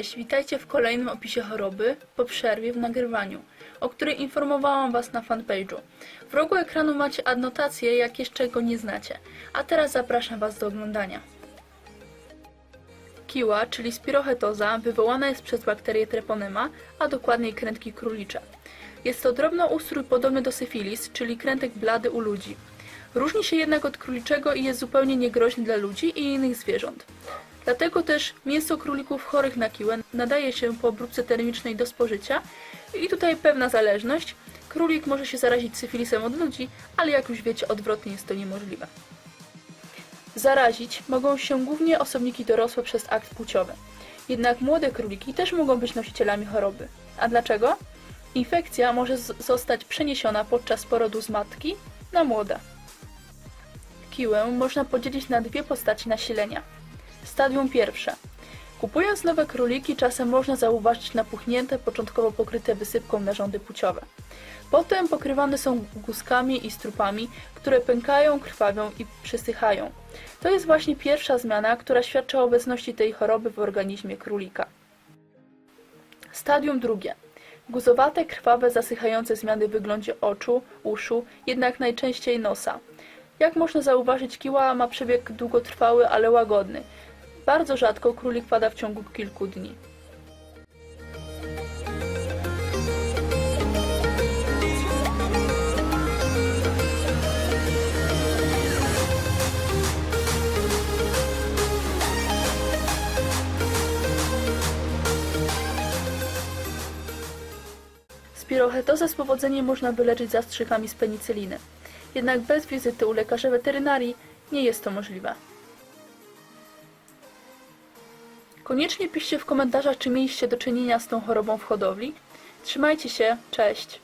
Cześć, witajcie w kolejnym opisie choroby po przerwie w nagrywaniu, o której informowałam Was na fanpage'u. W rogu ekranu macie adnotację, jak jeszcze go nie znacie, a teraz zapraszam Was do oglądania. Kiła, czyli spirochetoza, wywołana jest przez bakterię treponema, a dokładniej krętki królicze. Jest to drobnoustrój podobny do syfilis, czyli krętek blady u ludzi. Różni się jednak od króliczego i jest zupełnie niegroźny dla ludzi i innych zwierząt. Dlatego też mięso królików chorych na kiłę nadaje się po obróbce termicznej do spożycia i tutaj pewna zależność. Królik może się zarazić syfilisem od ludzi, ale jak już wiecie, odwrotnie jest to niemożliwe. Zarazić mogą się głównie osobniki dorosłe przez akt płciowy. Jednak młode króliki też mogą być nosicielami choroby. A dlaczego? Infekcja może zostać przeniesiona podczas porodu z matki na młode. Kiłę można podzielić na dwie postaci nasilenia. Stadium pierwsze. Kupując nowe króliki, czasem można zauważyć napuchnięte, początkowo pokryte wysypką narządy płciowe. Potem pokrywane są guzkami i strupami, które pękają, krwawią i przysychają. To jest właśnie pierwsza zmiana, która świadczy o obecności tej choroby w organizmie królika. Stadium drugie. Guzowate, krwawe, zasychające zmiany w wyglądzie oczu, uszu, jednak najczęściej nosa. Jak można zauważyć, kiła ma przebieg długotrwały, ale łagodny. Bardzo rzadko królik pada w ciągu kilku dni. Spirochetozę z powodzeniem można wyleczyć zastrzykami z penicyliny. Jednak bez wizyty u lekarza weterynarii nie jest to możliwe. Koniecznie piszcie w komentarzach, czy mieliście do czynienia z tą chorobą w hodowli. Trzymajcie się, cześć!